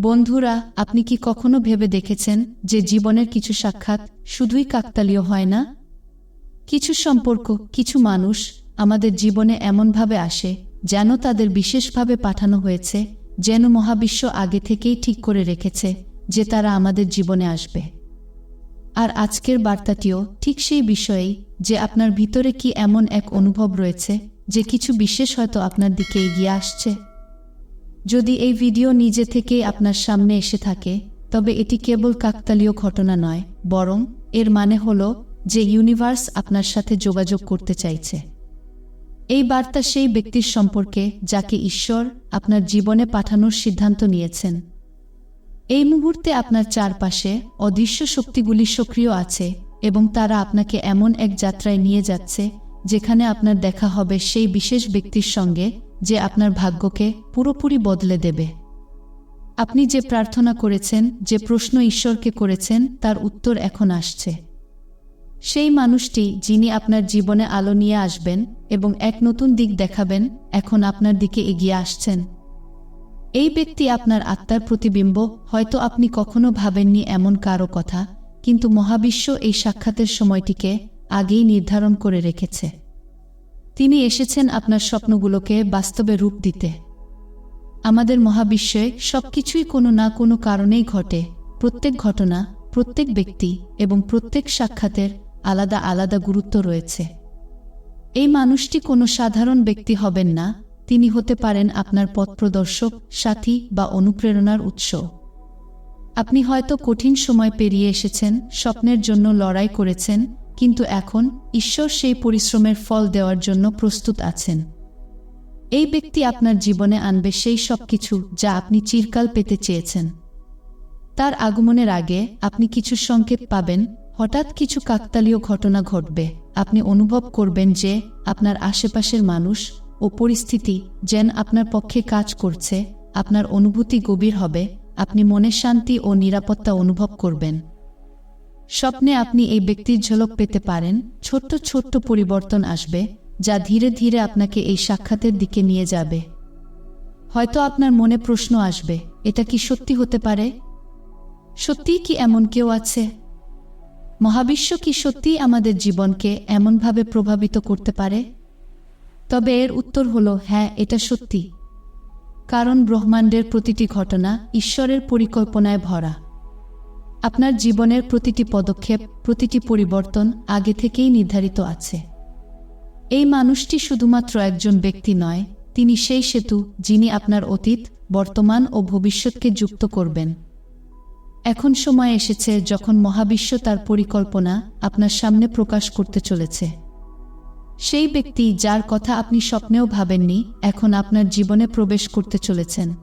বন্ধুরা, আপনি কি কখনো ভেবে দেখেছেন যে জীবনের কিছু সাক্ষাৎ শুধুই কাকতালীয় হয় না? কিছু সম্পর্ক, কিছু মানুষ আমাদের জীবনে এমনভাবে আসে যেন তাদের বিশেষভাবে পাঠানো হয়েছে, যেন মহাবিশ্ব আগে থেকেই ঠিক করে রেখেছে যে তারা আমাদের জীবনে আসবে। আর আজকের বার্তাটিও ঠিক সেই বিষয়েই যে আপনার ভিতরে কি এমন এক অনুভব রয়েছে যে কিছু বিশেষ হয়তো আপনার দিকে এগিয়ে আসছে। যদি এই ভিডিও নিজে থেকেই আপনার সামনে এসে থাকে, তবে এটি কেবল কাকতালীয় ঘটনা নয়, বরং এর মানে হল যে ইউনিভার্স আপনার সাথে যোগাযোগ করতে চাইছে। এই বার্তা সেই ব্যক্তির সম্পর্কে যাকে ঈশ্বর আপনার জীবনে পাঠানোর সিদ্ধান্ত নিয়েছেন। এই মুহূর্তে আপনার চারপাশে অদৃশ্য শক্তিগুলি সক্রিয় আছে এবং তারা আপনাকে এমন এক যাত্রায় নিয়ে যাচ্ছে, যেখানে আপনার দেখা হবে সেই বিশেষ ব্যক্তির সঙ্গে যে আপনার ভাগ্যকে পুরোপুরি বদলে দেবে। আপনি যে প্রার্থনা করেছেন, যে প্রশ্ন ঈশ্বরকে করেছেন, তার উত্তর এখন আসছে। সেই মানুষটি যিনি আপনার জীবনে আলো নিয়ে আসবেন এবং এক নতুন দিক দেখাবেন, এখন আপনার দিকে এগিয়ে আসছেন। এই ব্যক্তি আপনার আত্মার প্রতিবিম্ব, হয়তো আপনি কখনো ভাবেননি এমন কারও কথা, কিন্তু মহাবিশ্ব এই সাক্ষাতের সময়টিকে আগেই নির্ধারণ করে রেখেছে। তিনি এসেছেন আপনার স্বপ্নগুলোকে বাস্তবে রূপ দিতে। আমাদের মহাবিশ্বে সবকিছুই কোনো না কোনো কারণেই ঘটে। প্রত্যেক ঘটনা, প্রত্যেক ব্যক্তি এবং প্রত্যেক সাক্ষাতের আলাদা আলাদা গুরুত্ব রয়েছে। এই মানুষটি কোনো সাধারণ ব্যক্তি হবেন না, তিনি হতে পারেন আপনার পথপ্রদর্শক, সাথী বা অনুপ্রেরণার উৎস। আপনি হয়তো কঠিন সময় পেরিয়ে এসেছেন, স্বপ্নের জন্য লড়াই করেছেন কিন্তু এখন ঈশ্বর সেই পরিশ্রমের ফল দেওয়ার জন্য প্রস্তুত আছেন। এই ব্যক্তি আপনার জীবনে আনবে সেই সব কিছু যা আপনি চিরকাল পেতে চেয়েছেন। তার আগমনের আগে আপনি কিছু সংকেত পাবেন, হঠাৎ কিছু কাকতালীয় ঘটনা ঘটবে। আপনি অনুভব করবেন যে আপনার আশেপাশের মানুষ ও পরিস্থিতি যেন আপনার পক্ষে কাজ করছে, আপনার অনুভূতি গভীর হবে, আপনি মনে শান্তি ও নিরাপত্তা অনুভব করবেন। স্বপ্নে আপনি এই ব্যক্তির ঝলক পেতে পারেন, ছোট্ট ছোট্ট পরিবর্তন আসবে, যা ধীরে ধীরে আপনাকে এই সাক্ষাতের দিকে নিয়ে যাবে। হয়তো আপনার মনে প্রশ্ন আসবে, এটা কি সত্যি হতে পারে? সত্যিই কি এমন কেউ আছে? মহাবিশ্ব কি সত্যিই আমাদের জীবনকে এমনভাবে প্রভাবিত করতে পারে? তবে এর উত্তর হল হ্যাঁ এটা সত্যি। কারণ ব্রহ্মাণ্ডের প্রতিটি ঘটনা ঈশ্বরের পরিকল্পনায় ভরা। আপনার জীবনের প্রতিটি পদক্ষেপ, প্রতিটি পরিবর্তন আগে থেকেই নির্ধারিত আছে। এই মানুষটি শুধুমাত্র একজন ব্যক্তি নয়, তিনি সেই সেতু যিনি আপনার অতীত, বর্তমান ও ভবিষ্যৎকে যুক্ত করবেন। এখন সময় এসেছে যখন মহাবিশ্ব তার পরিকল্পনা আপনার সামনে প্রকাশ করতে চলেছে। সেই ব্যক্তি যার কথা আপনি স্বপ্নেও ভাবেননি, এখন আপনার জীবনে প্রবেশ করতে চলেছেন।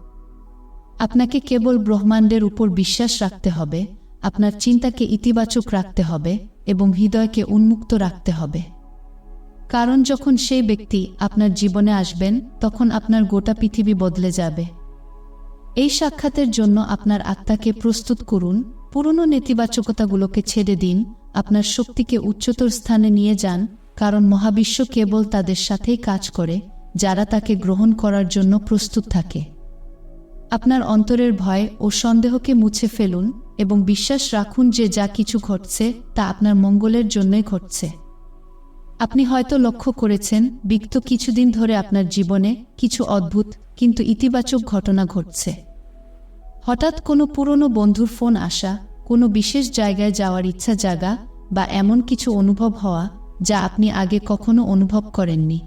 আপনাকে কেবল ব্রহ্মাণ্ডের উপর বিশ্বাস রাখতে হবে আপনার চিন্তাকে ইতিবাচক রাখতে হবে এবং হৃদয়কে উন্মুক্ত রাখতে হবে। কারণ যখন সেই ব্যক্তি আপনার জীবনে আসবেন, তখন আপনার গোটা পৃথিবী বদলে যাবে। এই সাক্ষাতের জন্য আপনার আত্মাকে প্রস্তুত করুন, পুরনো নেতিবাচকতাগুলোকে ছেড়ে দিন, আপনার শক্তিকে উচ্চতর স্থানে নিয়ে যান, কারণ মহাবিশ্ব কেবল তাদের সাথেই কাজ করে, যারা তাকে গ্রহণ করার জন্য প্রস্তুত থাকে। আপনার অন্তরের ভয় ও সন্দেহকে মুছে ফেলুন এবং বিশ্বাস রাখুন যে যা কিছু ঘটছে তা আপনার মঙ্গলের জন্যই ঘটছে। আপনি হয়তো লক্ষ্য করেছেন, বিগত কিছুদিন ধরে আপনার জীবনে কিছু অদ্ভুত কিন্তু ইতিবাচক ঘটনা ঘটছে। হঠাৎ কোনো পুরনো বন্ধুর ফোন আসা, কোনো বিশেষ জায়গায় যাওয়ার ইচ্ছা জাগা বা এমন কিছু অনুভব হওয়া যা আপনি আগে কখনো অনুভব করেননি।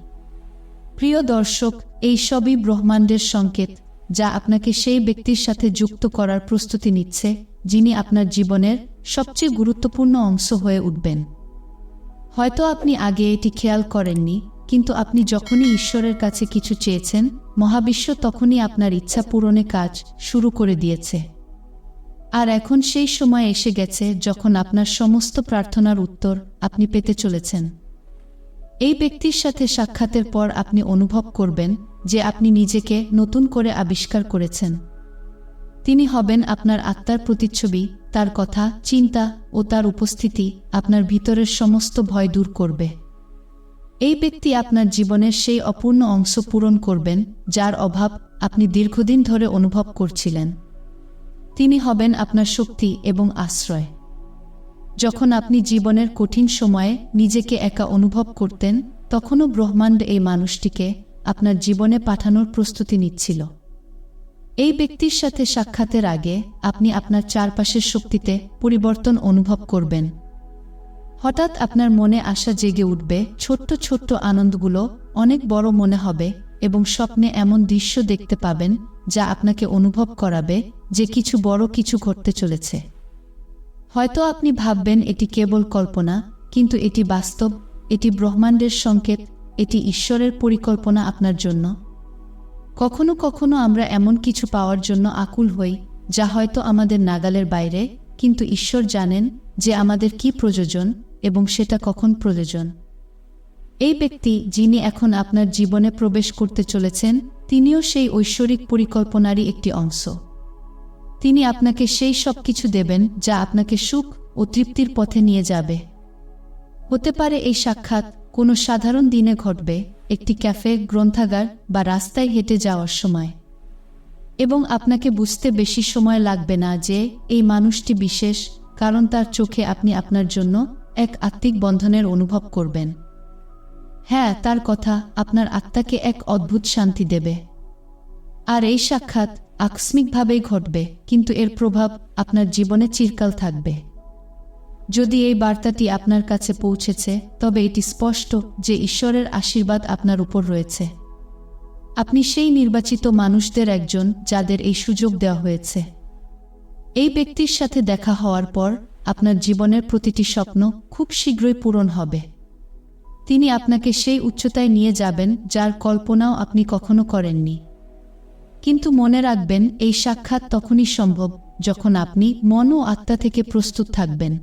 প্রিয় দর্শক, এই সবই ব্রহ্মাণ্ডের সংকেত। যা আপনাকে সেই ব্যক্তির সাথে যুক্ত করার প্রস্তুতি নিচ্ছে, যিনি আপনার জীবনের সবচেয়ে গুরুত্বপূর্ণ অংশ হয়ে উঠবেন। হয়তো আপনি আগে এটি খেয়াল করেননি, কিন্তু আপনি যখনই ঈশ্বরের কাছে কিছু চেয়েছেন, মহাবিশ্ব তখনই আপনার ইচ্ছা পূরণে কাজ শুরু করে দিয়েছে। আর এখন সেই সময় এসে গেছে যখন আপনার সমস্ত প্রার্থনার উত্তর আপনি পেতে চলেছেন। এই ব্যক্তির সাথে সাক্ষাতের পর আপনি অনুভব করবেন যে আপনি নিজেকে নতুন করে আবিষ্কার করেছেন। তিনি হবেন আপনার আত্মার প্রতিচ্ছবি, তার কথা, চিন্তা ও তার উপস্থিতি আপনার ভিতরের সমস্ত ভয় দূর করবে। এই ব্যক্তি আপনার জীবনের সেই অপূর্ণ অংশ পূরণ করবেন, যার অভাব আপনি দীর্ঘদিন ধরে অনুভব করছিলেন। তিনি হবেন আপনার শক্তি এবং আশ্রয়। যখন আপনি জীবনের কঠিন সময়ে নিজেকে একা অনুভব করতেন, তখনও ব্রহ্মাণ্ড এই মানুষটিকে আপনার জীবনে পাঠানোর প্রস্তুতি নিচ্ছিল। এই ব্যক্তির সাথে সাক্ষাতের আগে আপনি আপনার চারপাশের শক্তিতে পরিবর্তন অনুভব করবেন। হঠাৎ আপনার মনে আশা জেগে উঠবে, ছোট্ট ছোট্ট আনন্দগুলো অনেক বড় মনে হবে এবং স্বপ্নে এমন দৃশ্য দেখতে পাবেন যা আপনাকে অনুভব করাবে যে কিছু বড় কিছু ঘটতে চলেছে। হয়তো আপনি ভাববেন এটি কেবল কল্পনা, কিন্তু এটি বাস্তব, এটি ব্রহ্মাণ্ডের সংকেত এটি ঈশ্বরের পরিকল্পনা আপনার জন্য। কখনো কখনো আমরা এমন কিছু পাওয়ার জন্য আকুল হই, যা হয়তো আমাদের নাগালের বাইরে, কিন্তু ঈশ্বর জানেন যে আমাদের কি প্রয়োজন এবং সেটা কখন প্রয়োজন। এই ব্যক্তি যিনি এখন আপনার জীবনে প্রবেশ করতে চলেছেন, তিনিও সেই ঐশ্বরিক পরিকল্পনারই একটি অংশ। তিনি আপনাকে সেই সব কিছু দেবেন, যা আপনাকে সুখ ও তৃপ্তির পথে নিয়ে যাবে। হতে পারে এই সাক্ষাৎ কোনো সাধারণ দিনে ঘটবে একটি ক্যাফে, গ্রন্থাগার বা রাস্তায় হেঁটে যাওয়ার সময়। এবং আপনাকে বুঝতে বেশি সময় লাগবে না যে এই মানুষটি বিশেষ, কারণ তার চোখে আপনি আপনার জন্য এক আত্মিক বন্ধনের অনুভব করবেন। হ্যাঁ তার কথা, আপনার আত্মাকে এক অদ্ভুত শান্তি দেবে। আর এই সাক্ষাৎ আকস্মিকভাবেই ঘটবে, কিন্তু এর প্রভাব আপনার জীবনে চিরকাল থাকবে। যদি এই বার্তাটি আপনার কাছে পৌঁছেছে, তবে এটি স্পষ্ট যে ঈশ্বরের আশীর্বাদ আপনার উপর রয়েছে। আপনি সেই নির্বাচিত মানুষদের একজন যাদের এই সুযোগ দেওয়া হয়েছে। এই ব্যক্তির সাথে দেখা হওয়ার পর আপনার জীবনের প্রতিটি স্বপ্ন খুব শীঘ্রই পূরণ হবে। তিনি আপনাকে সেই উচ্চতায় নিয়ে যাবেন যার কল্পনাও আপনি কখনো করেননি। কিন্তু মনে রাখবেন, এই সাক্ষাৎ তখনই সম্ভব যখন আপনি মন ও আত্মা থেকে প্রস্তুত থাকবেন।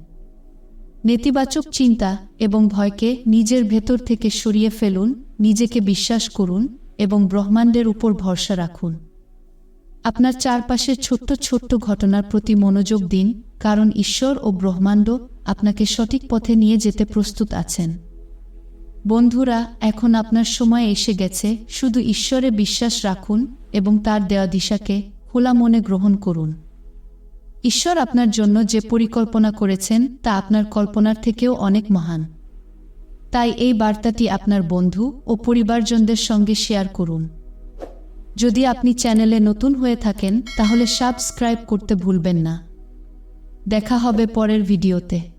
নেতিবাচক চিন্তা এবং ভয়কে নিজের ভেতর থেকে সরিয়ে ফেলুন, নিজেকে বিশ্বাস করুন এবং ব্রহ্মাণ্ডের উপর ভরসা রাখুন। আপনার চারপাশের ছোট্ট ছোট্ট ঘটনার প্রতি মনোযোগ দিন, কারণ ঈশ্বর ও ব্রহ্মাণ্ড আপনাকে সঠিক পথে নিয়ে যেতে প্রস্তুত আছেন। বন্ধুরা, এখন আপনার সময় এসে গেছে, শুধু ঈশ্বরে বিশ্বাস রাখুন এবং তার দেওয়া দিশাকে খোলা মনে গ্রহণ করুন। ঈশ্বর আপনার জন্য যে পরিকল্পনা করেছেন তা আপনার কল্পনার থেকেও অনেক মহান। তাই এই বার্তাটি আপনার বন্ধু ও পরিবারজনদের সঙ্গে শেয়ার করুন। যদি আপনি চ্যানেলে নতুন হয়ে থাকেন, তাহলে সাবস্ক্রাইব করতে ভুলবেন না। দেখা হবে পরের ভিডিওতে।